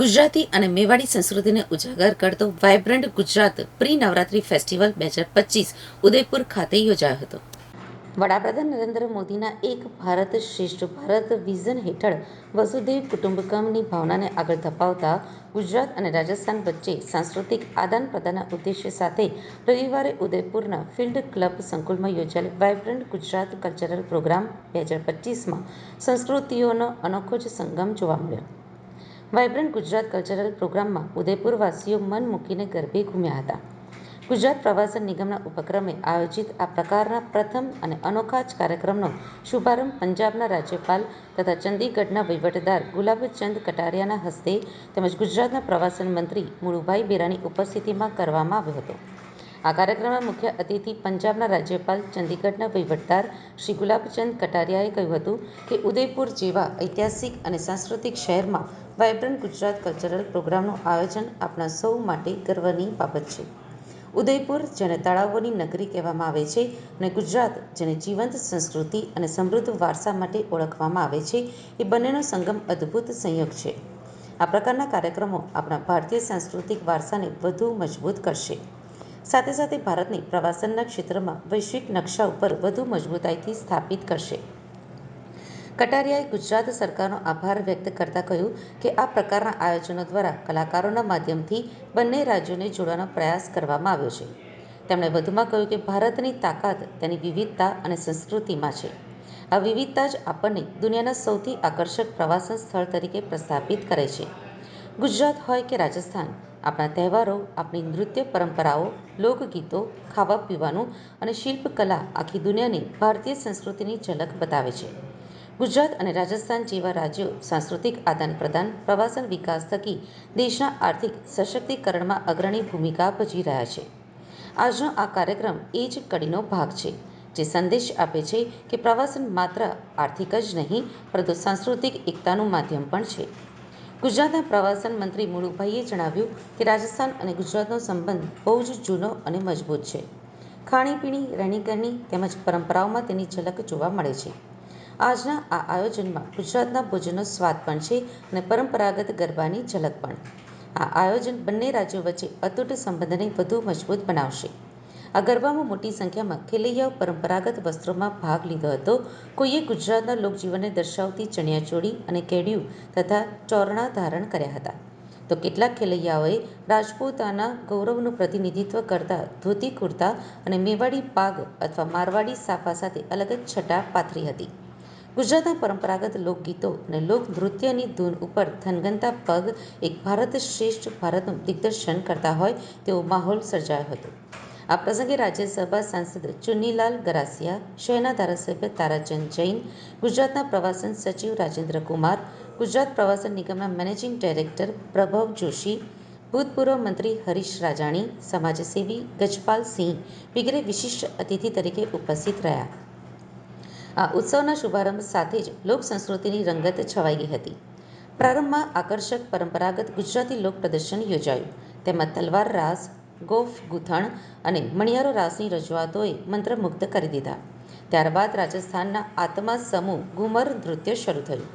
ગુજરાતી અને મેવાડી સંસ્કૃતિને ઉજાગર કરતો vibrant Gujarat pre Navratri festival બે હજાર પચીસ ઉદયપુર ખાતે યોજાયો હતો. વડાપ્રધાન નરેન્દ્ર મોદીના એક ભારત શ્રેષ્ઠ ભારત વિઝન હેઠળ વસુધૈવ કુટુંબકમની ભાવનાને આગળ ધપાવતા ગુજરાત અને રાજસ્થાન વચ્ચે સાંસ્કૃતિક આદાન પ્રદાનના ઉદ્દેશ્ય સાથે રવિવારે ઉદયપુરના ફિલ્ડ ક્લબ સંકુલમાં યોજાયેલ વાઇબ્રન્ટ ગુજરાત કલ્ચરલ પ્રોગ્રામ બે હજાર પચીસમાં સંસ્કૃતિઓનો અનોખો જ સંગમ જોવા મળ્યો. વાઇબ્રન્ટ ગુજરાત કલ્ચરલ પ્રોગ્રામમાં ઉદયપુરવાસીઓ મન મૂકીને ગરબે ઘૂમ્યા હતા. ગુજરાત પ્રવાસન નિગમના ઉપક્રમે આયોજિત આ પ્રકારના પ્રથમ અને અનોખા જ કાર્યક્રમનો શુભારંભ પંજાબના રાજ્યપાલ તથા ચંદીગઢના વહીવટદાર ગુલાબચંદ કટારિયાના હસ્તે તેમજ ગુજરાતના પ્રવાસન મંત્રી મુળુભાઈ બેરાની ઉપસ્થિતિમાં કરવામાં આવ્યો હતો. આ કાર્યક્રમમાં મુખ્ય અતિથિ પંજાબના રાજ્યપાલ ચંદીગઢના વહીવટદાર શ્રી ગુલાબચંદ કટારિયાએ કહ્યું હતું કે ઉદયપુર જેવા ઐતિહાસિક અને સાંસ્કૃતિક શહેરમાં વાઇબ્રન્ટ ગુજરાત કલ્ચરલ પ્રોગ્રામનું આયોજન આપણા સૌ માટે ગર્વની બાબત છે. ઉદયપુર, જેને તળાવોની નગરી કહેવામાં આવે છે, અને ગુજરાત, જેને જીવંત સંસ્કૃતિ અને સમૃદ્ધ વારસા માટે ઓળખવામાં આવે છે, એ બંનેનો સંગમ અદ્ભુત સંયોગ છે. આ પ્રકારના કાર્યક્રમો આપણા ભારતીય સાંસ્કૃતિક વારસાને વધુ મજબૂત કરશે. સાથે સાથે ભારતને પ્રવાસનના ક્ષેત્રમાં વૈશ્વિક નકશા ઉપર વધુ મજબૂતાઈથી સ્થાપિત કરશે. કટારિયાએ ગુજરાત સરકારનો આભાર વ્યક્ત કરતા કહ્યું કે આ પ્રકારના આયોજનો દ્વારા કલાકારોના માધ્યમથી બંને રાજ્યોને જોડવાનો પ્રયાસ કરવામાં આવ્યો છે. તેમણે વધુમાં કહ્યું કે ભારતની તાકાત તેની વિવિધતા અને સંસ્કૃતિમાં છે. આ વિવિધતા જ આપણને દુનિયાના સૌથી આકર્ષક પ્રવાસન સ્થળ તરીકે પ્રસ્થાપિત કરે છે. ગુજરાત હોય કે રાજસ્થાન, આપણા તહેવારો, આપણી નૃત્ય પરંપરાઓ, લોકગીતો ખાવા પીવાનું અને શિલ્પકલા આખી દુનિયાને ભારતીય સંસ્કૃતિની ઝલક બતાવે છે. ગુજરાત અને રાજસ્થાન જેવા રાજ્યો સાંસ્કૃતિક આદાન પ્રદાન, પ્રવાસન વિકાસ થકી દેશના આર્થિક સશક્તિકરણમાં અગ્રણી ભૂમિકા ભજવી રહ્યા છે. આજનો આ કાર્યક્રમ એ જ કડીનો ભાગ છે, જે સંદેશ આપે છે કે પ્રવાસન માત્ર આર્થિક જ નહીં, પરંતુ સાંસ્કૃતિક એકતાનું માધ્યમ પણ છે. ગુજરાતના પ્રવાસન મંત્રી મુળુભાઈએ જણાવ્યું કે રાજસ્થાન અને ગુજરાતનો સંબંધ બહુ જ જૂનો અને મજબૂત છે. ખાણીપીણી, રહેણીકરણી તેમજ પરંપરાઓમાં તેની ઝલક જોવા મળે છે. આજના આ આયોજનમાં ગુજરાતના ભોજનનો સ્વાદ પણ છે અને પરંપરાગત ગરબાની ઝલક પણ. આ આયોજન બંને રાજ્યો વચ્ચે અતૂટ સંબંધને વધુ મજબૂત બનાવશે. આ ગરબામાં મોટી સંખ્યામાં ખેલૈયાઓ પરંપરાગત વસ્ત્રોમાં ભાગ લીધો હતો. કોઈએ ગુજરાતના લોકજીવનને દર્શાવતી ચણિયાચોળી અને કેડિયું તથા ચોરણા ધારણ કર્યા હતા. તો કેટલાક ખેલૈયાઓએ રાજપૂતાના ગૌરવનું પ્રતિનિધિત્વ કરતા ધોતી કુર્તા અને મેવાડી પાગ અથવા મારવાડી સાફા સાથે અલગ જ છટા પાથરી હતી. ગુજરાતના પરંપરાગત લોકગીતો અને લોકનૃત્યની ધૂન ઉપર થનગનતા પગ એક ભારત શ્રેષ્ઠ ભારતનું દિગ્દર્શન કરતા હોય તેવો માહોલ સર્જાયો હતો. આ પ્રસંગે રાજ્યસભા સાંસદ ચુન્નીલાલ ગરાસિયા, શહેરના ધારાસભ્ય તારાચંદ જૈન, ગુજરાતના પ્રવાસન સચિવ રાજેન્દ્ર કુમાર ગુજરાત પ્રવાસન નિગમના મેનેજિંગ ડાયરેક્ટર પ્રભવ જોશી, ભૂતપૂર્વ મંત્રી હરીશ રાજાણી, સમાજસેવી ગજપાલ સિંહ વગેરે વિશિષ્ટ અતિથિ તરીકે ઉપસ્થિત રહ્યા. આ ઉત્સવના શુભારંભ સાથે જ લોક સંસ્કૃતિની રંગત છવાઈ હતી. પ્રારંભમાં આકર્ષક પરંપરાગત ગુજરાતી લોક પ્રદર્શન યોજાયું. તેમાં તલવાર રાસ, ગોફ ગૂંથણ અને મણિયારો રાસની રજૂઆતોએ મંત્રમુગ્ધ કરી દીધા. ત્યારબાદ રાજસ્થાનના આત્મા સમૂહ ઘુમર નૃત્ય શરૂ થયું.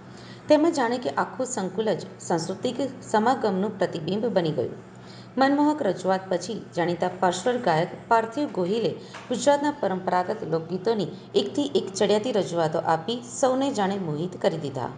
તેમાં જાણે કે આખું સંકુલ જ સાંસ્કૃતિક સમાગમનું પ્રતિબિંબ બની ગયું. મનમોહક રજૂઆત પછી જાણીતા પાર્શ્વ ગાયક પાર્થિવ ગોહિલે ગુજરાતના પરંપરાગત લોકગીતોની એકથી એક ચડિયાતી રજૂઆતો આપી સૌને જાણે મોહિત કરી દીધા.